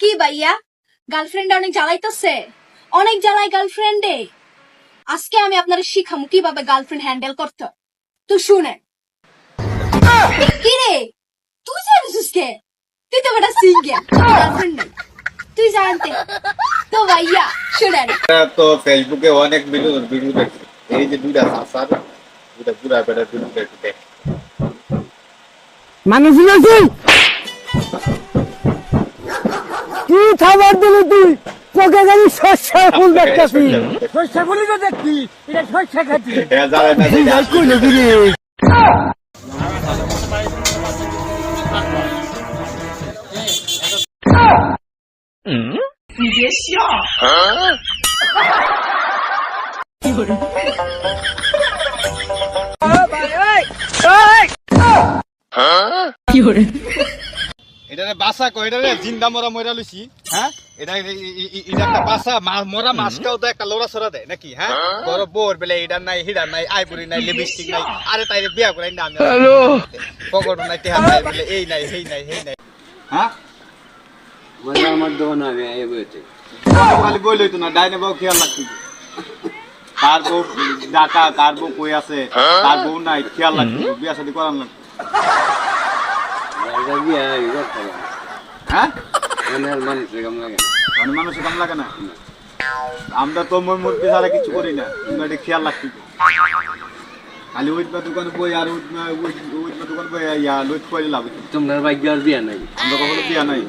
কি ভাইয়া? গার্লফ্রেন্ড অনেক জ্বালাইতেছে। অনেক জ্বালাই গার্লফ্রেন্ডে। আজকে আমি আপনার শিখামু কীভাবে গার্লফ্রেন্ড হ্যান্ডেল করতে তো শুনে কি রে তুই জানিস কে? তুই তো বেটা সিঙ্গেল গার্লফ্রেন্ড তুই জানতে। তো ভাইয়া শুনেন। তো ফেসবুকে অনেক ভিডিও ভিডিও দেখছি। এই যে দুইটা সাসার দুইটা পুরা বেটা ভিডিও দেখতে মানুষ খাবার দিলি তুই? তোকে জানি শস্য ফুল দেখতেছি। শস্য ফুলই তো দেখছি। এটা শস্য খাচ্ছি। হ্যাঁ কি রে এটারে বাসা কই এটারে জিন্দা মরা মরা লইছি হ্যাঁ? এটা এটা একটা বাসা মা- মরা মাছটাও তো একটা লোড়া সরা দেয় নাকি হ্যাঁ? বড় বোর বেলে এটা নাই হিডা নাই আইবুড়ি নাই লিপস্টিক নাই আরে তাইরে বিয়া করে না আমি। হ্যালো। পকড় নাই নাই বলে এই নাই হেই নাই হেই নাই। হ্যাঁ? আমার দোকান আমি এই বইতে। খালি বই লইতো না ডাইনে বউ খেয়াল রাখতি কার বউ ডাকা কার বউ কই আছে কার বউ নাই খেয়াল রাখতি বিয়া শাদি করার না এটা বিয়া এই করতে হবে হ্যাঁ? মানে মানুষের কাম লাগে না। মানে মানুষের কাম লাগে না? আমরা তো মই মুরগি ছাড়া কিছু করি না। তোমরা এটা খেয়াল রাখতি খালি উইটমা দোকান বই আর উইটমা উইটমা দোকান বই ইয়া লইট করে লাভ। তোমরা ভাগ্য আর বিয়া নাই। আমরা কখনো বিয়া নাই।